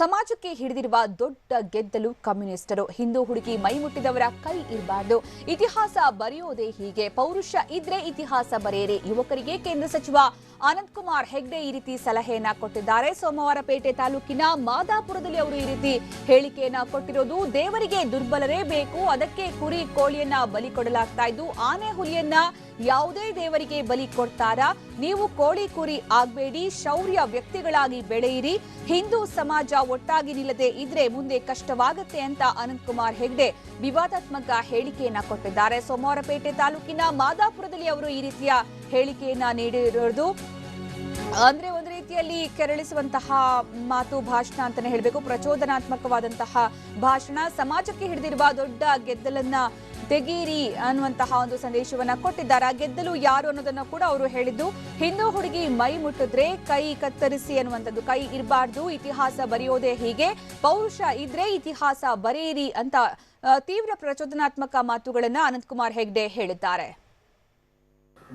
ಸಮಾಜಕ್ಕೆ ಹಿಡಿದಿರುವ ದೊಡ್ಡ ಗೆದ್ದಲು ಕಮ್ಯುನಿಸ್ಟರು. ಹಿಂದೂ ಹುಡುಗಿ ಮೈ ಮುಟ್ಟಿದವರ ಕೈ ಇರಬಾರ್ದು. ಇತಿಹಾಸ ಬರೆಯೋದೇ ಹೀಗೆ. ಪೌರುಷ ಇದ್ರೆ ಇತಿಹಾಸ ಬರೆಯಿರಿ. ಯುವಕರಿಗೆ ಕೇಂದ್ರ ಸಚಿವ ಅನಂತ್ ಕುಮಾರ್ ಹೆಗ್ಡೆ ಈ ರೀತಿ ಸಲಹೆಯನ್ನ ಕೊಟ್ಟಿದ್ದಾರೆ. ಸೋಮವಾರಪೇಟೆ ತಾಲೂಕಿನ ಮಾದಾಪುರದಲ್ಲಿ ಅವರು ಈ ರೀತಿ ಹೇಳಿಕೆಯನ್ನ ಕೊಟ್ಟಿರೋದು, ದೇವರಿಗೆ ದುರ್ಬಲರೇ ಬೇಕು, ಅದಕ್ಕೆ ಕುರಿ ಕೋಳಿಯನ್ನ ಬಲಿ ಕೊಡಲಾಗ್ತಾ ಇದ್ದು, ಆನೆ ಹುಲಿಯನ್ನ ಯಾವುದೇ ದೇವರಿಗೆ ಬಲಿ ಕೊಡ್ತಾರ? ನೀವು ಕೋಳಿ ಕುರಿ ಆಗ್ಬೇಡಿ, ಶೌರ್ಯ ವ್ಯಕ್ತಿಗಳಾಗಿ ಬೆಳೆಯಿರಿ. ಹಿಂದೂ ಸಮಾಜ ಒಟ್ಟಾಗಿ ನಿಲ್ಲದೆ ಇದ್ರೆ ಮುಂದೆ ಕಷ್ಟವಾಗುತ್ತೆ ಅಂತ ಅನಂತ್ ಕುಮಾರ್ ಹೆಗ್ಡೆ ವಿವಾದಾತ್ಮಕ ಹೇಳಿಕೆಯನ್ನ ಕೊಟ್ಟಿದ್ದಾರೆ. ಸೋಮವಾರಪೇಟೆ ತಾಲೂಕಿನ ಮಾದಾಪುರದಲ್ಲಿ ಅವರು ಈ ರೀತಿಯ ಹೇಳಿಕೆಯನ್ನ ನೀಡಿರೋದು. ಅಂದ್ರೆ ಒಂದು ರೀತಿಯಲ್ಲಿ ಕೆರಳಿಸುವಂತಹ ಮಾತು, ಭಾಷಣ ಅಂತಾನೆ ಹೇಳಬೇಕು. ಪ್ರಚೋದನಾತ್ಮಕವಾದಂತಹ ಭಾಷಣ. ಸಮಾಜಕ್ಕೆ ಹಿಡಿದಿರುವ ದೊಡ್ಡ ಗೆದ್ದಲನ್ನ ತೆಗೀರಿ ಅನ್ನುವಂತಹ ಒಂದು ಸಂದೇಶವನ್ನ ಕೊಟ್ಟಿದ್ದಾರೆ. ಗೆದ್ದಲು ಯಾರು ಅನ್ನೋದನ್ನ ಕೂಡ ಅವರು ಹೇಳಿದ್ದು, ಹಿಂದೂ ಹುಡುಗಿ ಮೈ ಮುಟ್ಟಿದ್ರೆ ಕೈ ಕತ್ತರಿಸಿ ಅನ್ನುವಂಥದ್ದು, ಕೈ ಇರಬಾರ್ದು, ಇತಿಹಾಸ ಬರೆಯೋದೇ ಹೀಗೆ, ಪೌರುಷ ಇದ್ರೆ ಇತಿಹಾಸ ಬರೆಯಿರಿ ಅಂತ ತೀವ್ರ ಪ್ರಚೋದನಾತ್ಮಕ ಮಾತುಗಳನ್ನ ಅನಂತಕುಮಾರ್ ಹೆಗ್ಡೆ ಹೇಳಿದ್ದಾರೆ.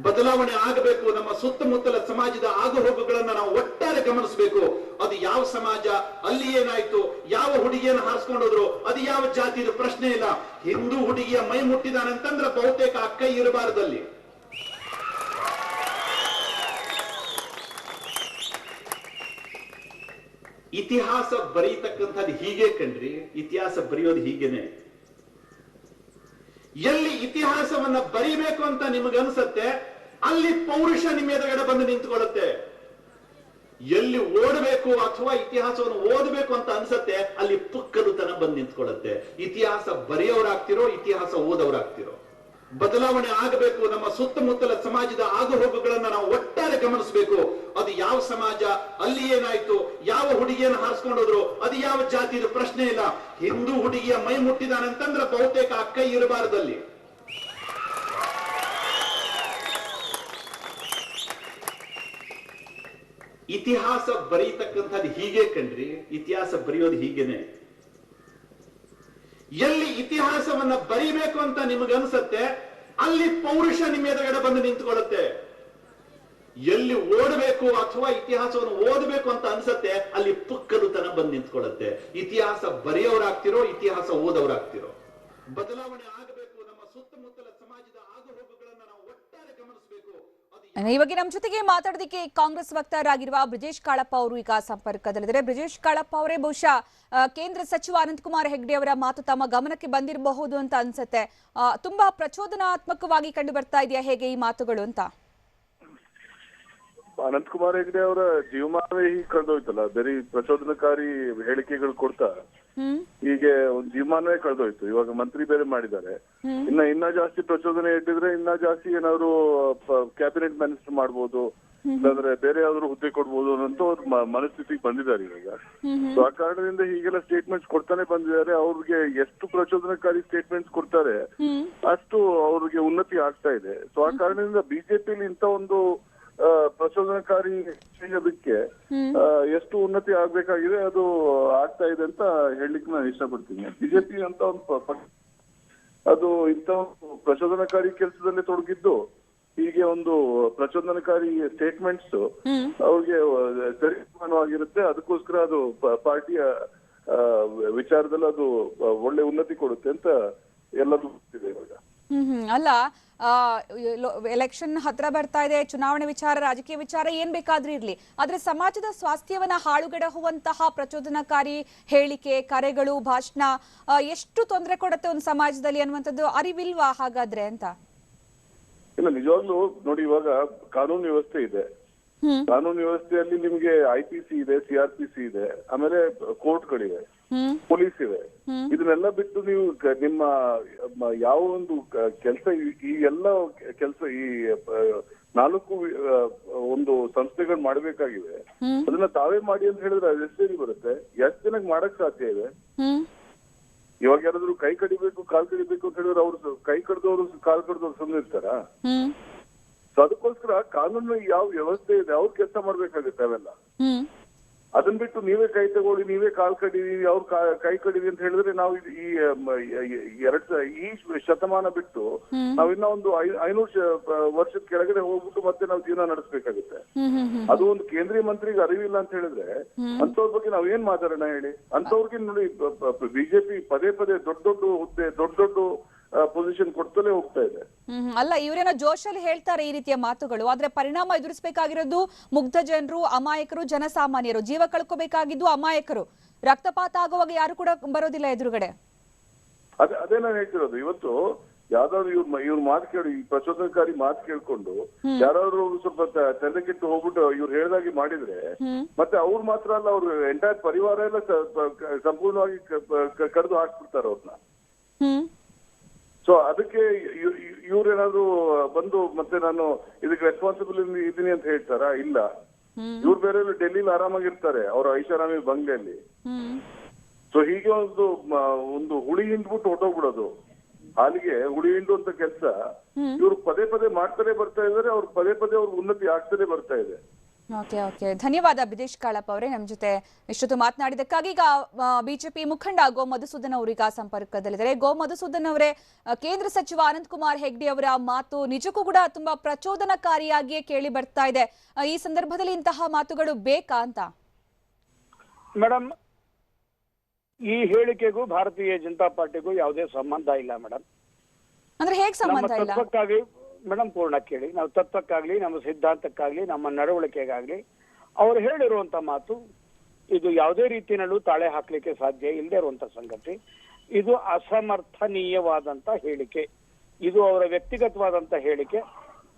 ಬದಲಾವಣೆ ಆಗಬೇಕು, ನಮ್ಮ ಸುತ್ತಮುತ್ತಲ ಸಮಾಜದ ಆಗುಹೋಗುಗಳನ್ನ ನಾವು ಒಟ್ಟಾರೆ ಗಮನಿಸಬೇಕು. ಅದು ಯಾವ ಸಮಾಜ, ಅಲ್ಲಿ ಏನಾಯ್ತು, ಯಾವ ಹುಡುಗಿಯನ್ನು ಹಾರಿಸ್ಕೊಂಡೋದ್ರು, ಅದು ಯಾವ ಜಾತಿದು ಪ್ರಶ್ನೆ ಇಲ್ಲ. ಹಿಂದೂ ಹುಡುಗಿಯ ಮೈ ಮುಟ್ಟಿದಾನಂತಂದ್ರೆ ಬಹುತೇಕ ಅಕ್ಕೈ ಇರಬಾರದಲ್ಲಿ. ಇತಿಹಾಸ ಬರೀತಕ್ಕಂಥದ್ದು ಹೀಗೆ ಕಣ್ರಿ, ಇತಿಹಾಸ ಬರೆಯೋದು ಹೀಗೇನೆ. ಎಲ್ಲಿ ಇತಿಹಾಸವನ್ನ ಬರಿಬೇಕು ಅಂತ ನಿಮಗನ್ಸತ್ತೆ ಅಲ್ಲಿ ಪೌರುಷ ನಿಮ್ಮ ಎದುರುಗಡೆ ಬಂದು ನಿಂತುಕೊಳ್ಳುತ್ತೆ. ಎಲ್ಲಿ ಓಡಬೇಕು ಅಥವಾ ಇತಿಹಾಸವನ್ನು ಓದಬೇಕು ಅಂತ ಅನ್ಸತ್ತೆ, ಅಲ್ಲಿ ಪುಕ್ಕಲುತನ ಬಂದು ನಿಂತ್ಕೊಳ್ಳುತ್ತೆ. ಇತಿಹಾಸ ಬರೆಯೋರಾಗ್ತಿರೋ, ಇತಿಹಾಸ ಓದೋರಾಗ್ತಿರೋ. ಬದಲಾವಣೆ ಆಗಬೇಕು, ನಮ್ಮ ಸುತ್ತಮುತ್ತಲ ಸಮಾಜದ ಆಗುಹೋಗುಗಳನ್ನ ನಾವು ಒಟ್ಟಾರೆ ಗಮನಿಸಬೇಕು. ಅದು ಯಾವ ಸಮಾಜ, ಅಲ್ಲಿ ಏನಾಯ್ತು, ಯಾವ ಹುಡುಗಿಯನ್ನು ಹಾರಿಸ್ಕೊಂಡೋದ್ರು ಅದು ಯಾವ ಜಾತಿದು ಪ್ರಶ್ನೆ ಇಲ್ಲ. ಹಿಂದೂ ಹುಡುಗಿಯ ಮೈ ಮುಟ್ಟಿದಾನಂತಂದ್ರೆ ಬಹುತೇಕ ಅಕ್ಕ ಕೈ ಇರಬಾರದಲ್ಲಿ. ಇತಿಹಾಸ ಬರೀತಕ್ಕಂಥದ್ದು ಹೀಗೆ ಕಣ್ರಿ, ಇತಿಹಾಸ ಬರೆಯೋದು ಹೀಗೇನೆ. ಎಲ್ಲಿ ಇತಿಹಾಸವನ್ನ ಬರಿಬೇಕು ಅಂತ ನಿಮಗನ್ಸತ್ತೆ ಅಲ್ಲಿ ಪೌರುಷ ನಿಮ್ಮ ಎದುರುಗಡೆ ಬಂದು ನಿಂತ್ಕೊಳ್ಳುತ್ತೆ. ಎಲ್ಲಿ ಓಡಬೇಕು ಅಥವಾ ಇತಿಹಾಸವನ್ನು ಓದಬೇಕು ಅಂತ ಅನ್ಸತ್ತೆ, ಅಲ್ಲಿ ಪುಕ್ಕಲುತನ ಬಂದು ನಿಂತ್ಕೊಳ್ಳುತ್ತೆ. ಇತಿಹಾಸ ಬರೆಯೋರಾಗ್ತಿರೋ, ಇತಿಹಾಸ ಓದವರಾಗ್ತಿರೋ ಬದಲಾವಣೆ ಆಗಬೇಕು ನಮ್ಮ ಸುತ್ತಮುತ್ತಲ ಸಮಾಜದ ಆಗುಹೋಗುಗಳನ್ನ ನಾವು ಒಟ್ಟಾರೆ ಗಮನಿಸಬೇಕು ಇವಾಗ ನಮ್ಮ ಜೊತೆಗೆ ಮಾತಾಡೋದಕ್ಕೆ ಕಾಂಗ್ರೆಸ್ ವಕ್ತಾರರಾಗಿರುವ ಬ್ರಿಜೇಶ್ ಕಾಳಪ್ಪ ಅವರು ಈಗ ಸಂಪರ್ಕದಲ್ಲಿದ್ದಾರೆ. ಬ್ರಿಜೇಶ್ ಕಾಳಪ್ಪ ಅವರೇ ಬಹುಶಃ ಕೇಂದ್ರ ಸಚಿವ ಅನಂತಕುಮಾರ್ ಹೆಗ್ಡೆ ಅವರ ಮಾತು ತಮ್ಮ ಗಮನಕ್ಕೆ ಬಂದಿರಬಹುದು ಅಂತ ಅನ್ಸುತ್ತೆ. ತುಂಬಾ ಪ್ರಚೋದನಾತ್ಮಕವಾಗಿ ಕಂಡು ಬರ್ತಾ ಇದೆಯಾ? ಹೇಗೆ ಈ ಮಾತುಗಳು ಅಂತ? ಅನಂತಕುಮಾರ್ ಹೆಗ್ಡೆ ಅವರ ಜೀವಮಾನವೇ ಹೀಗೆ ಕಳೆದೋಯ್ತಲ್ಲ ಬರೀ ಪ್ರಚೋದನಕಾರಿ ಹೇಳಿಕೆಗಳು ಕೊಡ್ತಾ ಹೀಗೆ ಒಂದು ಜೀವಮಾನವೇ ಕಳೆದೋಯ್ತು. ಇವಾಗ ಮಂತ್ರಿ ಬೇರೆ ಮಾಡಿದ್ದಾರೆ. ಇನ್ನ ಇನ್ನ ಜಾಸ್ತಿ ಪ್ರಚೋದನೆ ಇಟ್ಟಿದ್ರೆ ಇನ್ನ ಜಾಸ್ತಿ ಏನಾದ್ರು ಕ್ಯಾಬಿನೆಟ್ ಮಿನಿಸ್ಟರ್ ಮಾಡ್ಬೋದು. ಇಲ್ಲಾಂದ್ರೆ ಬೇರೆ ಯಾವ್ದಾದ್ರು ಹುದ್ದೆ ಕೊಡ್ಬೋದು ಅನ್ನೋ ಅವ್ರ ಮನಸ್ಥಿತಿಗೆ ಬಂದಿದ್ದಾರೆ ಇವಾಗ. ಸೊ ಆ ಕಾರಣದಿಂದ ಹೀಗೆಲ್ಲ ಸ್ಟೇಟ್ಮೆಂಟ್ಸ್ ಕೊಡ್ತಾನೆ ಬಂದಿದ್ದಾರೆ. ಅವ್ರಿಗೆ ಎಷ್ಟು ಪ್ರಚೋದನಕಾರಿ ಸ್ಟೇಟ್ಮೆಂಟ್ಸ್ ಕೊಡ್ತಾರೆ ಅಷ್ಟು ಅವ್ರಿಗೆ ಉನ್ನತಿ ಆಗ್ತಾ ಇದೆ. ಸೊ ಆ ಕಾರಣದಿಂದ ಬಿಜೆಪಿಲಿ ಇಂತ ಒಂದು ಪ್ರಚೋದನಕಾರಿ ವಿಷಯದಕ್ಕೆ ಆ, ಎಷ್ಟು ಉನ್ನತಿ ಆಗ್ಬೇಕಾಗಿದೆ ಅದು ಆಗ್ತಾ ಇದೆ ಅಂತ ಹೇಳಲಿಕ್ಕೆ ನಾನು ಇಷ್ಟಪಡ್ತೀನಿ. ಬಿಜೆಪಿ ಅಂತ ಒಂದು ಅದು ಇಂಥ ಪ್ರಚೋದನಕಾರಿ ಕೆಲಸದಲ್ಲಿ ತೊಡಗಿದ್ದು ಹೀಗೆ ಒಂದು ಪ್ರಚೋದನಕಾರಿ ಸ್ಟೇಟ್ಮೆಂಟ್ಸ್ ಅವ್ರಿಗೆ ಸರಿಮಾನವಾಗಿರುತ್ತೆ ಅದಕ್ಕೋಸ್ಕರ ಅದು ಪಾರ್ಟಿಯ ವಿಚಾರದಲ್ಲಿ ಅದು ಒಳ್ಳೆ ಉನ್ನತಿ ಕೊಡುತ್ತೆ ಅಂತ ಎಲ್ಲರೂ ಗೊತ್ತಿದೆ ಇವಾಗ. ಹ್ಮ್ ಹ್ಮ್. ಅಲ್ಲ ಎಲೆಕ್ಷನ್ ಹತ್ರ ಬರ್ತಾ ಇದೆ ಚುನಾವಣೆ ವಿಚಾರ ರಾಜಕೀಯ ವಿಚಾರ ಏನ್ ಬೇಕಾದ್ರೂ ಇರ್ಲಿ. ಆದ್ರೆ ಸಮಾಜದ ಸ್ವಾಸ್ಥ್ಯವನ್ನ ಹಾಳುಗೆಡಹುವಂತಹ ಪ್ರಚೋದನಕಾರಿ ಹೇಳಿಕೆ ಕರೆಗಳು ಭಾಷಣ ಎಷ್ಟು ತೊಂದರೆ ಕೊಡುತ್ತೆ ಒಂದು ಸಮಾಜದಲ್ಲಿ ಅನ್ನುವಂಥದ್ದು ಅರಿವಿಲ್ವಾ ಹಾಗಾದ್ರೆ ಅಂತ? ಇಲ್ಲ ನಿಜವಾಗ್ಲೂ ನೋಡಿ ಇವಾಗ ಕಾನೂನು ವ್ಯವಸ್ಥೆ ಇದೆ. ಹ್ಮ್. ಕಾನೂನು ವ್ಯವಸ್ಥೆಯಲ್ಲಿ ನಿಮ್ಗೆ ಐ ಪಿ ಸಿ ಇದೆ ಸಿಆರ್ ಪಿ ಸಿ ಇದೆ ಆಮೇಲೆ ಕೋರ್ಟ್ಗಳಿವೆ ಪೊಲೀಸ್ ಇದೆ. ಇದನ್ನೆಲ್ಲ ಬಿಟ್ಟು ನೀವು ನಿಮ್ಮ ಯಾವ ಒಂದು ಕೆಲಸ ಈ ಎಲ್ಲ ಕೆಲಸ ಈ ನಾಲ್ಕು ಒಂದು ಸಂಸ್ಥೆಗಳು ಮಾಡಬೇಕಾಗಿದೆ ಅದನ್ನ ತಾವೇ ಮಾಡಿ ಅಂತ ಹೇಳಿದ್ರೆ ಅದು ಎಷ್ಟು ಸರಿ ಬರುತ್ತೆ? ಎಷ್ಟು ಜನಕ್ಕೆ ಮಾಡಕ್ ಸಾಧ್ಯ ಇದೆ? ಇವಾಗ ಯಾರಾದ್ರೂ ಕೈ ಕಡಿಬೇಕು ಕಾಲ್ ಕಡಿಬೇಕು ಅಂತ ಹೇಳಿದ್ರೆ ಅವ್ರು ಕೈ ಕಡ್ದವ್ರು ಕಾಲ್ ಕಡ್ದವ್ರು ಸುಮ್ಮನೆ ಇರ್ತಾರಾ? ಸೊ ಅದಕ್ಕೋಸ್ಕರ ಕಾನೂನು ಯಾವ ವ್ಯವಸ್ಥೆ ಇದೆ ಅವ್ರ ಕೆಲಸ ಮಾಡ್ಬೇಕಾಗುತ್ತೆ ಅವೆಲ್ಲ. ಹ್ಮ್ ಅದನ್ ಬಿಟ್ಟು ನೀವೇ ಕೈ ತಗೊಳ್ಳಿ ನೀವೇ ಕಾಲ್ ಕಡಿವಿ ಅವ್ರ ಕೈ ಕಡಿವಿ ಅಂತ ಹೇಳಿದ್ರೆ ನಾವು ಈ ಎರಡ್ ಈ ಶತಮಾನ ಬಿಟ್ಟು ನಾವ್ ಇನ್ನ ಒಂದು ಐನೂರ್ ವರ್ಷದ ಕೆಳಗಡೆ ಹೋಗ್ಬಿಟ್ಟು ಮತ್ತೆ ನಾವು ಜೀವನ ನಡೆಸಬೇಕಾಗುತ್ತೆ. ಅದು ಒಂದು ಕೇಂದ್ರೀಯ ಮಂತ್ರಿಗೆ ಅರಿವಿಲ್ಲ ಅಂತ ಹೇಳಿದ್ರೆ ಅಂತವ್ರ ಬಗ್ಗೆ ನಾವ್ ಏನ್ ಮಾತಾಡೋಣ ಹೇಳಿ? ಅಂತವ್ರಿಗೆ ನೋಡಿ ಬಿಜೆಪಿ ಪದೇ ಪದೇ ದೊಡ್ಡ ದೊಡ್ಡ ಹುದ್ದೆ ದೊಡ್ಡ ದೊಡ್ಡ ಪೊಸಿಷನ್ ಕೊಡ್ತಲೇ ಹೋಗ್ತಾ ಇದೆ. ಹ್ಮ್. ಅಲ್ಲ ಇವರೇನೋ ಜೋಶಲ್ಲಿ ಹೇಳ್ತಾರೆ ಈ ರೀತಿಯ ಮಾತುಗಳು. ಆದ್ರೆ ಪರಿಣಾಮ ಎದುರಿಸಬೇಕಾಗಿರೋದು ಮುಗ್ಧ ಜನರು ಅಮಾಯಕರು ಜನಸಾಮಾನ್ಯರು. ಜೀವ ಕಳ್ಕೋಬೇಕಾಗಿದ್ದು ಅಮಾಯಕರು. ರಕ್ತಪಾತ ಆಗುವಾಗ ಯಾರು ಕೂಡ ಬರೋದಿಲ್ಲ ಎದುರುಗಡೆ. ಅದೇ ಅದೇ ನಾನು ಹೇಳ್ತಿರೋದು. ಇವತ್ತು ಯಾವ್ದಾದ್ರು ಇವ್ರ ಇವ್ರ ಮಾತು ಕೇಳಿ ಈ ಪ್ರಚೋದನಕಾರಿ ಮಾತು ಕೇಳ್ಕೊಂಡು ಯಾರಾದ್ರು ಸ್ವಲ್ಪ ತಲೆಗಿಟ್ಟು ತಲೆ ಕೆಟ್ಟು ಹೋಗ್ಬಿಟ್ಟು ಇವ್ರು ಹೇಳ್ದಾಗಿ ಮಾಡಿದ್ರೆ ಮತ್ತೆ ಅವ್ರು ಮಾತ್ರ ಅಲ್ಲ ಅವ್ರ ಎಂಟೈರ್ ಪರಿವಾರ ಎಲ್ಲ ಸಂಪೂರ್ಣವಾಗಿ ಕಡ್ದು ಹಾಕ್ಬಿಡ್ತಾರೆ ಅವ್ರನ್ನ ಹ್ಮ್. ಸೊ ಅದಕ್ಕೆ ಇವ್ರೇನಾದ್ರು ಬಂದು ಮತ್ತೆ ನಾನು ಇದಕ್ಕೆ ರೆಸ್ಪಾನ್ಸಿಬಲ್ ಇದೀನಿ ಅಂತ ಹೇಳ್ತಾರಾ? ಇಲ್ಲ. ಇವ್ರು ಬೇರೆ ಡೆಲ್ಲಿಲಿ ಆರಾಮಾಗಿರ್ತಾರೆ. ಅವ್ರ ಐಷಾರಾಮಿ ಬಂಗ್ಲೆಯಲ್ಲಿ ಸೊ ಹೀಗೆ ಒಂದು ಒಂದು ಹುಳಿ ಹಿಂಡ್ಬಿಟ್ಟು ಹೊಟ್ಟೋಗ್ಬಿಡೋದು ಹಾಲಿಗೆ ಹುಳಿ ಹಿಂಡುವಂತ ಕೆಲಸ. ಇವ್ರು ಪದೇ ಪದೇ ಮಾಡ್ತಾರೆ ಬರ್ತಾ ಇದಾರೆ ಅವ್ರು ಪದೇ ಪದೇ ಅವ್ರ ಉನ್ನತಿ ಆಗ್ತಾನೆ ಬರ್ತಾ ಇದೆ. ಓಕೆ ಓಕೆ ಧನ್ಯವಾದ ಬಿದೇಶ್ ಕಾಳಪ್ಪ ಅವರೇ. ನಮ್ಮ ಜೊತೆ ಇಷ್ಟೊತ್ತು ಮಾತನಾಡಿದಕ್ಕಾಗಿ ಈಗ ಬಿಜೆಪಿ ಮುಖಂಡ ಗೋ ಮಧುಸೂದನ್ ಅವರೀಗ ಸಂಪರ್ಕದಲ್ಲಿದ್ದಾರೆ. ಗೋ ಮಧುಸೂದನ್ ಅವರೇ ಕೇಂದ್ರ ಸಚಿವ ಅನಂತ್ ಕುಮಾರ್ ಹೆಗ್ಡೆ ಅವರ ಮಾತು ನಿಜಕ್ಕೂ ಕೂಡ ತುಂಬಾ ಪ್ರಚೋದನಕಾರಿಯಾಗಿಯೇ ಕೇಳಿ ಬರ್ತಾ ಇದೆ. ಈ ಸಂದರ್ಭದಲ್ಲಿ ಇಂತಹ ಮಾತುಗಳು ಬೇಕಾ ಅಂತ? ಮೇಡಮ್ ಈ ಹೇಳಿಕೆಗೂ ಭಾರತೀಯ ಜನತಾ ಪಾರ್ಟಿಗೂ ಯಾವುದೇ ಸಂಬಂಧ ಇಲ್ಲ ಮೇಡಮ್ ಅಂದ್ರೆ ಹೇಗೆ ಸಂಬಂಧ ಇಲ್ಲ? ಮೇಡಮ್ ಪೂರ್ಣ ಕೇಳಿ. ನಾವು ತತ್ವಕ್ಕಾಗ್ಲಿ, ನಮ್ಮ ಸಿದ್ಧಾಂತಕ್ಕಾಗ್ಲಿ, ನಮ್ಮ ನಡವಳಿಕೆಗಾಗ್ಲಿ, ಅವ್ರು ಹೇಳಿರುವಂತ ಮಾತು ಇದು ಯಾವುದೇ ರೀತಿಯಲ್ಲೂ ತಾಳೆ ಹಾಕ್ಲಿಕ್ಕೆ ಸಾಧ್ಯ ಇಲ್ಲದೆ ಇರುವಂತ ಸಂಗತಿ. ಇದು ಅಸಮರ್ಥನೀಯವಾದಂತ ಹೇಳಿಕೆ. ಇದು ಅವರ ವ್ಯಕ್ತಿಗತವಾದಂತ ಹೇಳಿಕೆ.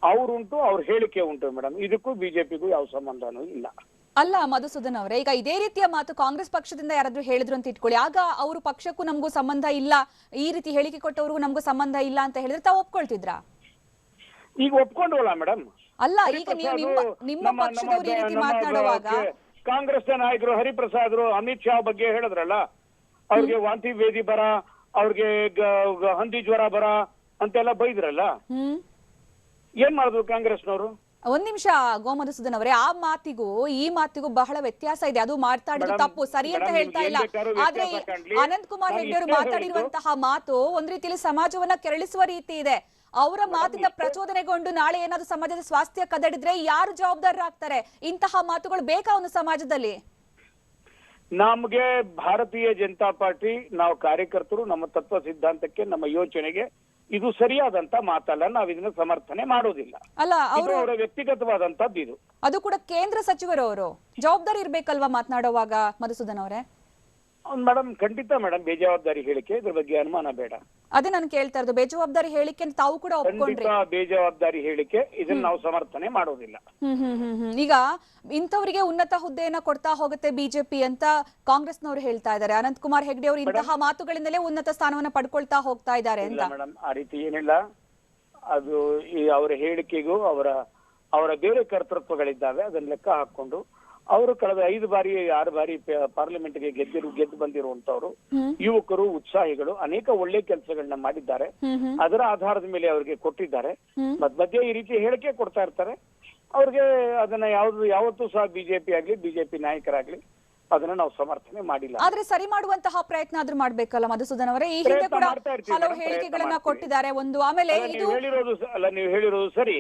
ಅವರುಂಟು, ಅವ್ರ ಹೇಳಿಕೆ ಉಂಟು ಮೇಡಮ್. ಇದಕ್ಕೂ ಬಿಜೆಪಿಗೂ ಯಾವ ಸಂಬಂಧನೂ ಇಲ್ಲ. ಅಲ್ಲ, ಮಧುಸೂದನ್ ಅವರೇ, ಈಗ ಇದೇ ರೀತಿಯ ಮಾತು ಕಾಂಗ್ರೆಸ್ ಪಕ್ಷದಿಂದ ಯಾರಾದ್ರೂ ಹೇಳಿದ್ರು ಅಂತ ಇಟ್ಕೊಳ್ಳಿ. ಆಗ ಅವರು ಪಕ್ಷಕ್ಕೂ ನಮಗೂ ಸಂಬಂಧ ಇಲ್ಲ. ಈ ರೀತಿ ಹೇಳಿಕೆ ಕೊಟ್ಟವ್ರಿಗೂ ನಮಗೂ ಸಂಬಂಧ ಇಲ್ಲ ಅಂತ ಹೇಳಿದ್ರೆ ತಾವು ಒಪ್ಕೊಳ್ತಿದ್ರಾ? ಈಗ ಒಪ್ಕೊಂಡವಲ್ಲ ಮೇಡಮ್? ಅಲ್ಲ ಈಗ ನೀವು ನಿಮ್ಮ ನಿಮ್ಮ ಪಕ್ಷದವರು ಈ ರೀತಿ ಮಾತನಾಡುವಾಗ ಕಾಂಗ್ರೆಸ್ ನಾಯಕರು ಹರಿಪ್ರಸಾದ್ರು ಅಮಿತ್ ಶಾ ಬಗ್ಗೆ ಹೇಳಿದ್ರಲ್ಲ? ಅವ್ರಿಗೆ ವಾಂತಿ ವೇದಿ ಬರ ಅವ್ರಿಗೆ ಹಂದಿ ಜ್ವರ ಬರ ಅಂತೆಲ್ಲ ಬೈದ್ರಲ್ಲ? ಏನ್ ಮಾಡಿದ್ರು ಕಾಂಗ್ರೆಸ್ನವರು? ಒಂದ್ ನಿಮಿಷ ಗೋಮಧುಸೂದನ್ ಅವರೇ ಆ ಮಾತಿಗೂ ಈ ಮಾತಿಗೂ ಬಹಳ ವ್ಯತ್ಯಾಸ ಇದೆ. ಅದು ಮಾತಾಡಿದ್ದು ತಪ್ಪು ಸರಿ ಅಂತ ಹೇಳ್ತಾ ಇಲ್ಲ. ಆದ್ರೆ ಅನಂತ್ ಕುಮಾರ್ ಹೆಗ್ಡೆ ಅವರು ಮಾತಾಡಿರುವಂತಹ ಮಾತು ಒಂದ್ ರೀತಿಯಲ್ಲಿ ಸಮಾಜವನ್ನ ಕೆರಳಿಸುವ ರೀತಿ ಇದೆ. ಅವರ ಮಾತಿನ ಪ್ರಚೋದನೆಗೊಂಡು ನಾಳೆ ಏನಾದ್ರು ಸಮಾಜದ ಸ್ವಾಸ್ಥ್ಯ ಕದಡಿದ್ರೆ ಯಾರು ಜವಾಬ್ದಾರರಾಗ್ತಾರೆ? ಇಂತಹ ಮಾತುಗಳು ಬೇಕಾ ಒಂದು ಸಮಾಜದಲ್ಲಿ? ನಮ್ಗೆ ಭಾರತೀಯ ಜನತಾ ಪಾರ್ಟಿ ನಾವು ಕಾರ್ಯಕರ್ತರು ನಮ್ಮ ತತ್ವ ಸಿದ್ಧಾಂತಕ್ಕೆ ನಮ್ಮ ಯೋಚನೆಗೆ ಇದು ಸರಿಯಾದಂತ ಮಾತಲ್ಲ ನಾವು ಇದನ್ನ ಸಮರ್ಥನೆ ಮಾಡೋದಿಲ್ಲ. ಅಲ್ಲ ಅವರ ವ್ಯಕ್ತಿಗತವಾದಂತದ್ದು ಇದು. ಅದು ಕೂಡ ಕೇಂದ್ರ ಸಚಿವರು ಅವರು. ಜವಾಬ್ದಾರಿ ಇರ್ಬೇಕಲ್ವಾ ಮಾತನಾಡುವಾಗ ಮಧುಸೂದನ್ ಅವರೇ? ಮೇಡಮ್ ಖಂಡಿತ ಮೇಡಮ್ ಬೇಜವಾಬ್ದಾರಿ ಹೇಳಿಕೆ ಇದ್ರ ಬಗ್ಗೆ ಅನುಮಾನ ಬೇಡ. ಅದೇ ನಾನು ಕೇಳ್ತಾ ಇರೋದು ಬೇಜವಾಬ್ದಾರಿ ಹೇಳಿಕೆ ಅಂತ ತಾವು ಕೂಡ ಒಪ್ಕೊಂಡ್ರಿ. ಖಂಡಿತ ಬೇಜವಾಬ್ದಾರಿ ಹೇಳಿಕೆ ಇದನ್ನ ನಾವು ಸಮರ್ಥನೆ ಮಾಡೋದಿಲ್ಲ. ಹ್ಮ್ ಹ್ಮ್ ಹ್ಮ್ ಹ್ಮ್. ಈಗ ಇಂಥವರಿಗೆ ಉನ್ನತ ಹುದ್ದೆಯನ್ನ ಕೊಡ್ತಾ ಹೋಗುತ್ತೆ ಬಿಜೆಪಿ ಅಂತ ಕಾಂಗ್ರೆಸ್ನವರು ಹೇಳ್ತಾ ಇದ್ದಾರೆ. ಅನಂತ್ ಕುಮಾರ್ ಹೆಗ್ಡೆ ಅವರು ಇಂತಹ ಮಾತುಗಳಿಂದಲೇ ಉನ್ನತ ಸ್ಥಾನವನ್ನ ಪಡ್ಕೊಳ್ತಾ ಹೋಗ್ತಾ ಇದ್ದಾರೆ ಅಂತ. ಇಲ್ಲ ಮೇಡಮ್ ಆ ರೀತಿ ಏನಿಲ್ಲ. ಅದು ಈ ಅವರ ಹೇಳಿಕೆಗೂ ಅವರ ಅವರ ಬೇರೆ ಕರ್ತೃತ್ವಗಳಿದ್ದಾವೆ ಅದನ್ನ ಲೆಕ್ಕ ಹಾಕೊಂಡು ಅವರು ಕಳೆದ ಐದು ಬಾರಿ ಆರು ಬಾರಿ ಪಾರ್ಲಿಮೆಂಟ್ಗೆ ಗೆದ್ದಿರು ಗೆದ್ದು ಬಂದಿರುವಂತವರು ಯುವಕರು ಉತ್ಸಾಹಿಗಳು ಅನೇಕ ಒಳ್ಳೆ ಕೆಲಸಗಳನ್ನ ಮಾಡಿದ್ದಾರೆ. ಅದರ ಆಧಾರದ ಮೇಲೆ ಅವರಿಗೆ ಕೊಟ್ಟಿದ್ದಾರೆ. ಮತ್ ಮಧ್ಯೆ ಈ ರೀತಿ ಹೇಳಿಕೆ ಕೊಡ್ತಾ ಇರ್ತಾರೆ. ಅವ್ರಿಗೆ ಅದನ್ನ ಯಾವ್ದು ಯಾವತ್ತೂ ಸಹ ಬಿಜೆಪಿ ಆಗ್ಲಿ ಬಿಜೆಪಿ ನಾಯಕರಾಗ್ಲಿ ಅದನ್ನ ನಾವು ಸಮರ್ಥನೆ ಮಾಡಿಲ್ಲ. ಆದ್ರೆ ಸರಿ ಮಾಡುವಂತಹ ಪ್ರಯತ್ನ ಆದ್ರೂ ಮಾಡ್ಬೇಕಲ್ಲ ಮಧುಸೂದನ್ ಅವರೇ. ಈ ಹಿಂದೆ ಕೂಡ ಹಲವು ಹೇಳಿಕೆಗಳನ್ನ ಕೊಟ್ಟಿದ್ದಾರೆ ಒಂದು. ಆಮೇಲೆ ಇದು ನೀವು ಹೇಳಿರೋದು ಅಲ್ಲ ನೀವು ಹೇಳಿರೋದು ಸರಿ.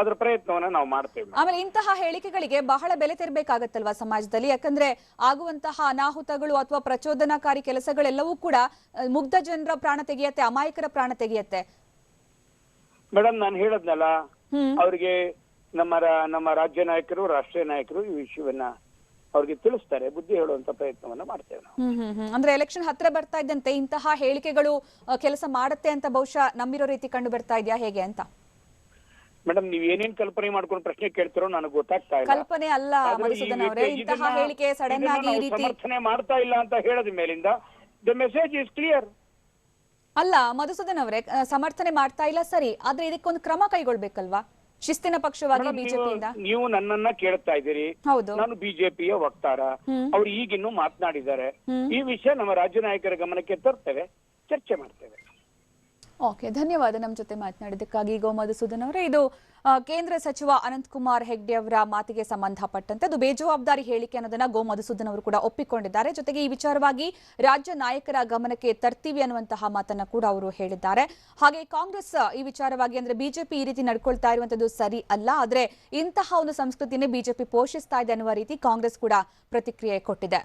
ಅದ್ರ ಪ್ರಯತ್ನವನ್ನ ನಾವು ಮಾಡ್ತೇವೆ ಆಮೇಲೆ ಇಂತಹ ಹೇಳಿಕೆಗಳಿಗೆ ಬಹಳ ಬೆಲೆ ತೆರಬೇಕಾಗತ್ತಲ್ವಾ ಸಮಾಜದಲ್ಲಿ? ಯಾಕಂದ್ರೆ ಆಗುವಂತಹ ಅನಾಹುತಗಳು ಅಥವಾ ಪ್ರಚೋದನಕಾರಿ ಕೆಲಸಗಳೆಲ್ಲವೂ ಕೂಡ ಮುಗ್ಧ ಜನರ ಪ್ರಾಣ ತೆಗೆಯತ್ತೆ ಅಮಾಯಕರ ಪ್ರಾಣ ತೆಗೆಯತ್ತೆ. ಮೇಡಮ್ ನಾನು ಹೇಳದ್ನಲ್ಲ ಅವ್ರಿಗೆ ನಮ್ಮ ನಮ್ಮ ರಾಜ್ಯ ನಾಯಕರು ರಾಷ್ಟ್ರೀಯ ನಾಯಕರು ಈ ವಿಷಯವನ್ನ ಅವ್ರಿಗೆ ತಿಳಿಸ್ತಾರೆ ಬುದ್ಧಿ ಹೇಳುವಂತ ಪ್ರಯತ್ನವನ್ನ ಮಾಡ್ತೇವೆ ನಾವು. ಹ್ಮ್ ಹ್ಮ್ ಹ್ಮ್. ಅಂದ್ರೆ ಎಲೆಕ್ಷನ್ ಹತ್ರ ಬರ್ತಾ ಇದ್ದಂತೆ ಇಂತಹ ಹೇಳಿಕೆಗಳು ಕೆಲಸ ಮಾಡುತ್ತೆ ಅಂತ ಬಹುಶಃ ನಂಬಿರೋ ರೀತಿ ಕಂಡು ಬರ್ತಾ ಇದೆಯಾ ಹೇಗೆ ಅಂತ? ಮೇಡಮ್ ನೀವ್ ಏನೇನ್ ಕಲ್ಪನೆ ಮಾಡ್ಕೊಂಡು ಪ್ರಶ್ನೆ ಕೇಳ್ತಿರೋ ನನಗೆ ಗೊತ್ತಾಗ್ತಾ ಇಲ್ಲ. ಕಲ್ಪನೆ ಅಲ್ಲ ಆದ್ರೆ ಈ ಮಧುಸೂದನ್ ಅವರೇ. ವ್ಯಕ್ತಿ- ಇಂತಹ ಇದನ್ನ- ಹೇಳಿಕೆ ಸಡನ್ ಇದನ್ನ ಆಗಿ ಈ ನಾವು ರೀತಿ ಸಮರ್ಥನೆ ಮಾಡ್ತಾ ಇಲ್ಲ ಅಂತ ಹೇಳದ ಮೇಲಿಂದ ದ ಮೆಸೇಜ್ ಇಸ್ ಕ್ಲಿಯರ್ ಅಲ್ಲ ಮಧುಸೂದನ್ ಅವರೇ ಸಮರ್ಥನೆ ಮಾಡ್ತಾ ಇಲ್ಲ ಸರಿ. ಆದ್ರೆ ಇದಕ್ಕೊಂದು ಕ್ರಮ ಕೈಗೊಳ್ಬೇಕಲ್ವಾ? ಶಿಸ್ತಿನ ಪಕ್ಷವಾಗಿ ಬಿಜೆಪಿಯಿಂದ? ನೀವು ನನ್ನನ್ನ ಕೇಳ್ತಾ ಇದ್ದೀರಿ. ಹೌದು. ನಾನು ಬಿಜೆಪಿಯ ವಕ್ತಾರ. ಅವ್ರು ಈಗಿನ್ನೂ ಮಾತನಾಡಿದ್ದಾರೆ. ಈ ವಿಷಯ ನಮ್ಮ ರಾಜ್ಯ ನಾಯಕರ ಗಮನಕ್ಕೆ ತರ್ತೇವೆ. ಚರ್ಚೆ ಮಾಡ್ತೇವೆ. ಓಕೆ, ಧನ್ಯವಾದ ನಮ್ಮ ಜೊತೆ ಮಾತನಾಡಿದ್ದಕ್ಕಾಗಿ ಗೋ ಮಧುಸೂದನ್ ಅವರೇ. ಇದು ಕೇಂದ್ರ ಸಚಿವ ಅನಂತಕುಮಾರ್ ಹೆಗ್ಡೆ ಅವರ ಮಾತಿಗೆ ಸಂಬಂಧಪಟ್ಟಂತೆ ಅದು ಬೇಜವಾಬ್ದಾರಿ ಹೇಳಿಕೆ ಅನ್ನೋದನ್ನ ಗೋ ಮಧುಸೂದನ್ ಅವರು ಕೂಡ ಒಪ್ಪಿಕೊಂಡಿದ್ದಾರೆ. ಜೊತೆಗೆ ಈ ವಿಚಾರವಾಗಿ ರಾಜ್ಯ ನಾಯಕರ ಗಮನಕ್ಕೆ ತರ್ತೀವಿ ಅನ್ನುವಂತಹ ಮಾತನ್ನ ಕೂಡ ಅವರು ಹೇಳಿದ್ದಾರೆ. ಹಾಗೆ ಕಾಂಗ್ರೆಸ್, ಈ ವಿಚಾರವಾಗಿ ಅಂದ್ರೆ ಬಿಜೆಪಿ ಈ ರೀತಿ ನಡ್ಕೊಳ್ತಾ ಇರುವಂತದ್ದು ಸರಿ ಅಲ್ಲ. ಆದ್ರೆ ಇಂತಹ ಒಂದು ಸಂಸ್ಕೃತಿನೇ ಬಿಜೆಪಿ ಪೋಷಿಸ್ತಾ ಇದೆ ಅನ್ನುವ ರೀತಿ ಕಾಂಗ್ರೆಸ್ ಕೂಡ ಪ್ರತಿಕ್ರಿಯೆ ಕೊಟ್ಟಿದೆ.